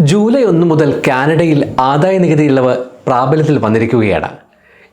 July ഒന്ന് മുതൽ കാനഡയിൽ ആദായ നികുതി ഇളവ് പ്രാബല്യത്തിൽ വന്നിരിക്കുകയാണ്.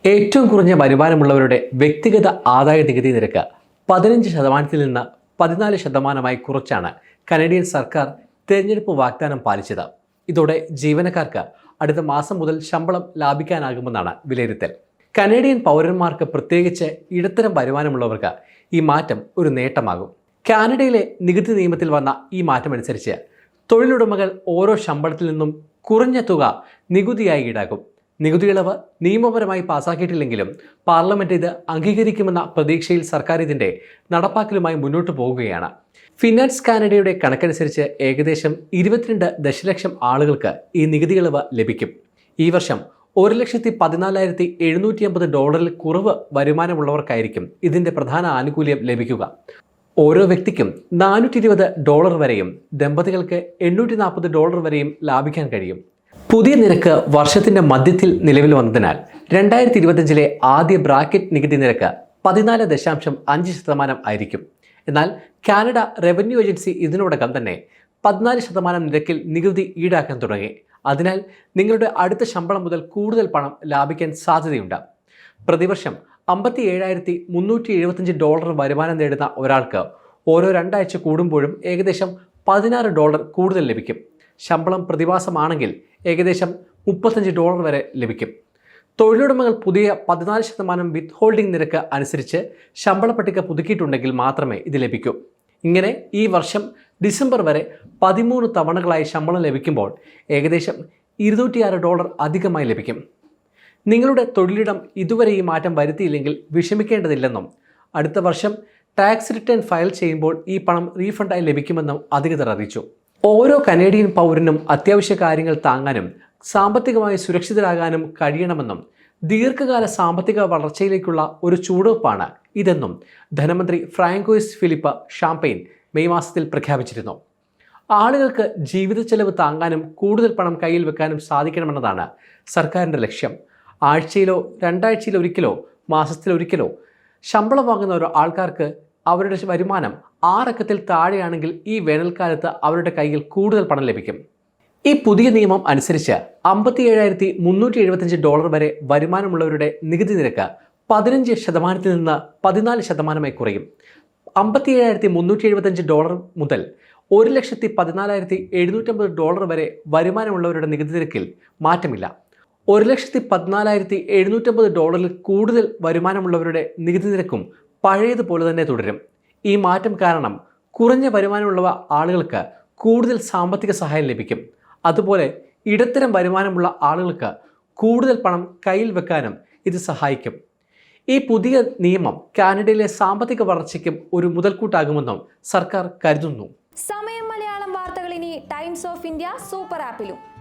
ഏറ്റവും കുറഞ്ഞ വരുമാനമുള്ളവരുടെ വ്യക്തിഗത ആദായ നികുതി നിരക്ക് പതിനഞ്ച് ശതമാനത്തിൽ നിന്ന് പതിനാല് ശതമാനമായി കുറച്ചാണ് കനേഡിയൻ സർക്കാർ തിരഞ്ഞെടുപ്പ് വാഗ്ദാനം പാലിച്ചത്. ഇതോടെ ജീവനക്കാർക്ക് അടുത്ത മാസം മുതൽ ശമ്പളം ലാഭിക്കാനാകുമെന്നാണ് വിലയിരുത്തൽ. കനേഡിയൻ പൗരന്മാർക്ക് പ്രത്യേകിച്ച് ഇടത്തരം വരുമാനമുള്ളവർക്ക് ഈ മാറ്റം ഒരു നേട്ടമാകും. കാനഡയിലെ നികുതി നിയമത്തിൽ വന്ന ഈ മാറ്റമനുസരിച്ച് തൊഴിലുടമകൾ ഓരോ ശമ്പളത്തിൽ നിന്നും കുറഞ്ഞ തുക നികുതിയായി ഈടാക്കും. നികുതി ഇളവ് നിയമപരമായി പാസാക്കിയിട്ടില്ലെങ്കിലും പാർലമെന്റ് ഇത് അംഗീകരിക്കുമെന്ന പ്രതീക്ഷയിൽ സർക്കാർ ഇതിന്റെ നടപ്പാക്കലുമായി മുന്നോട്ട് പോകുകയാണ്. ഫിനാൻസ് കാനഡയുടെ കണക്കനുസരിച്ച് ഏകദേശം ഇരുപത്തിരണ്ട് ദശലക്ഷം ആളുകൾക്ക് ഈ നികുതി ഇളവ് ലഭിക്കും. ഈ വർഷം ഒരു ലക്ഷത്തി പതിനാലായിരത്തി എഴുന്നൂറ്റി അമ്പത് ഡോളറിൽ കുറവ് വരുമാനമുള്ളവർക്കായിരിക്കും ഇതിന്റെ പ്രധാന ആനുകൂല്യം ലഭിക്കുക. ഓരോ വ്യക്തിക്കും നാനൂറ്റി ഇരുപത് ഡോളർ വരെയും ദമ്പതികൾക്ക് എണ്ണൂറ്റി നാൽപ്പത് ഡോളർ വരെയും ലാഭിക്കാൻ കഴിയും. പുതിയ നിരക്ക് വർഷത്തിന്റെ മധ്യത്തിൽ നിലവിൽ വന്നതിനാൽ രണ്ടായിരത്തി ഇരുപത്തഞ്ചിലെ ആദ്യ ബ്രാക്കറ്റ് നികുതി നിരക്ക് പതിനാല് ദശാംശം അഞ്ച് ശതമാനം ആയിരിക്കും. എന്നാൽ കാനഡ റവന്യൂ ഏജൻസി ഇതിനോടകം തന്നെ പതിനാല് ശതമാനം നിരക്കിൽ നികുതി ഈടാക്കാൻ തുടങ്ങി. അതിനാൽ നിങ്ങളുടെ അടുത്ത ശമ്പളം മുതൽ കൂടുതൽ പണം ലാഭിക്കാൻ സാധ്യതയുണ്ട്. പ്രതിവർഷം അമ്പത്തി ഏഴായിരത്തി മുന്നൂറ്റി എഴുപത്തഞ്ച് ഡോളർ വരുമാനം നേടുന്ന ഒരാൾക്ക് ഓരോ രണ്ടാഴ്ച കൂടുമ്പോഴും ഏകദേശം പതിനാറ് ഡോളർ കൂടുതൽ ലഭിക്കും. ശമ്പളം പ്രതിമാസമാണെങ്കിൽ ഏകദേശം മുപ്പത്തഞ്ച് ഡോളർ വരെ ലഭിക്കും. തൊഴിലുടമകൾ പുതിയ പതിനാല് ശതമാനം വിത്ത് ഹോൾഡിംഗ് നിരക്ക് അനുസരിച്ച് ശമ്പള പട്ടിക പുതുക്കിയിട്ടുണ്ടെങ്കിൽ മാത്രമേ ഇത് ലഭിക്കൂ. ഇങ്ങനെ ഈ വർഷം ഡിസംബർ വരെ പതിമൂന്ന് തവണകളായി ശമ്പളം ലഭിക്കുമ്പോൾ ഏകദേശം ഇരുന്നൂറ്റിയാറ് ഡോളർ അധികമായി ലഭിക്കും. നിങ്ങളുടെ തൊഴിലിടം ഇതുവരെ ഈ മാറ്റം വരുത്തിയില്ലെങ്കിൽ വിഷമിക്കേണ്ടതില്ലെന്നും അടുത്ത വർഷം ടാക്സ് റിട്ടേൺ ഫയൽ ചെയ്യുമ്പോൾ ഈ പണം റീഫണ്ടായി ലഭിക്കുമെന്നും അധികൃതർ അറിയിച്ചു. ഓരോ കനേഡിയൻ പൗരനും അത്യാവശ്യ കാര്യങ്ങൾ താങ്ങാനും സാമ്പത്തികമായി സുരക്ഷിതരാകാനും കഴിയണമെന്നും ദീർഘകാല സാമ്പത്തിക വളർച്ചയിലേക്കുള്ള ഒരു ചൂടുവെപ്പാണ് ഇതെന്നും ധനമന്ത്രി ഫ്രാങ്കോയിസ് ഫിലിപ്പ് ഷാംപെയിൻ മെയ് മാസത്തിൽ പ്രഖ്യാപിച്ചിരുന്നു. ആളുകൾക്ക് ജീവിത ചെലവ് താങ്ങാനും കൂടുതൽ പണം കയ്യിൽ വെക്കാനും സാധിക്കണമെന്നതാണ് സർക്കാരിന്റെ ലക്ഷ്യം. ആഴ്ചയിലോ രണ്ടാഴ്ചയിലോ ഒരിക്കലോ മാസത്തിലൊരിക്കലോ ശമ്പളം വാങ്ങുന്ന ഒരു ആൾക്കാർക്ക് അവരുടെ വരുമാനം ആറക്കത്തിൽ താഴെയാണെങ്കിൽ ഈ വേനൽക്കാലത്ത് അവരുടെ കയ്യിൽ കൂടുതൽ പണം ലഭിക്കും. ഈ പുതിയ നിയമം അനുസരിച്ച് അമ്പത്തി ഏഴായിരത്തി മുന്നൂറ്റി എഴുപത്തഞ്ച് ഡോളർ വരെ വരുമാനമുള്ളവരുടെ നികുതി നിരക്ക് പതിനഞ്ച് ശതമാനത്തിൽ നിന്ന് പതിനാല് ശതമാനമായി കുറയും. അമ്പത്തി ഏഴായിരത്തി മുന്നൂറ്റി എഴുപത്തഞ്ച് ഡോളർ മുതൽ ഒരു ലക്ഷത്തി പതിനാലായിരത്തി എഴുന്നൂറ്റമ്പത് ഡോളർ വരെ വരുമാനമുള്ളവരുടെ നികുതി നിരക്കിൽ മാറ്റമില്ല. ഒരു ലക്ഷത്തി പതിനാലായിരത്തി എഴുന്നൂറ്റമ്പത് ഡോളറിൽ കൂടുതൽ വരുമാനമുള്ളവരുടെ നികുതി നിരക്കും പഴയതുപോലെ തന്നെ തുടരും. ഈ മാറ്റം കാരണം കുറഞ്ഞ വരുമാനമുള്ളവ ആളുകൾക്ക് കൂടുതൽ സാമ്പത്തിക സഹായം ലഭിക്കും. അതുപോലെ ഇടത്തരം വരുമാനമുള്ള ആളുകൾക്ക് കൂടുതൽ പണം കയ്യിൽ വെക്കാനും ഇത് സഹായിക്കും. ഈ പുതിയ നിയമം കാനഡയിലെ സാമ്പത്തിക വളർച്ചയ്ക്കും ഒരു മുതൽക്കൂട്ടാകുമെന്നും സർക്കാർ കരുതുന്നു. സമയം മലയാളം വാർത്തകൾ ഇനി ടൈംസ് ഓഫ് ഇന്ത്യ സൂപ്പർ ആപ്പിലും.